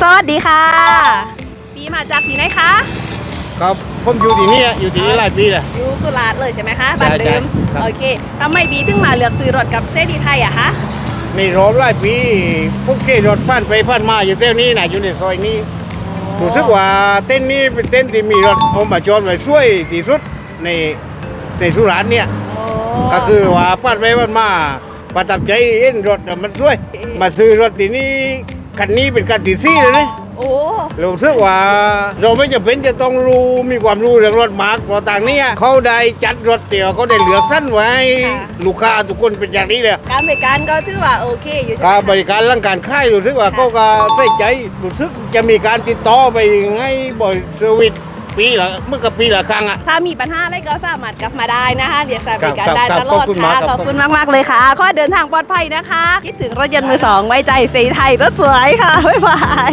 สวัสดีค่ะ ปีมาจากที่ไหนคะครับผมอยู่ที่นี่อยู่ที่นี่หลายปีแล้ว อยู่สุราษฎร์เลยใช่ไหมคะใช่บ้านเดิมใช่ครับ โอเคทำไมบีถึงมาเลือกซื้อรถกับเซรีไทยอะคะในรอบหลายปีพวกเกรถผ่านไปผ่านมาอยู่เท่านี้นะอยู่ในซอยนี้รู้สึกว่าเต้นนี้เป็นเต้นที่มีรถเอามาจอดไว้ช่วยที่สุดในในสุราษฎร์เนี่ย โอ้ก็คือว่าผ่านไปผ่านมาประทับใจเห็นรถน่ะมันช่วย มาซื้อรถที่นี่ คันนี้เป็นคันที่สี่เลยนะโอ้รู้สึกว่าเราไม่จำเป็นจะต้องรู้มีความรู้เรื่องรถมากเพราะต่างเนี้เขาได้จัดรถเตี๋ยวเขาได้เหลือสั้นไว้ ลูกค้าทุกคนเป็นอย่างนี้เลยการบริการก็ถือว่าโอเคอยู่ใช่ไหมการคะบริการร่างการค่ายรู้สึกว่าเขาก็ใส่ใจรู้สึกจะมีการติดต่อไปให้บริเซอร์วิส ปีละเมื่อกับปีละครั้งอะ ถ้ามีปัญหาอะไรก็สามารถกลับมาได้นะคะเรียกสายบริการครับได้ครับตลอดขอบคุณค่ะมากครับขอบคุณมากๆเลยค่ะขอให้เดินทางปลอดภัยนะคะ คิดถึงรถยนต์มือสองไว้ใจเซรีไทยรถสวยค่ะบ๊ายบาย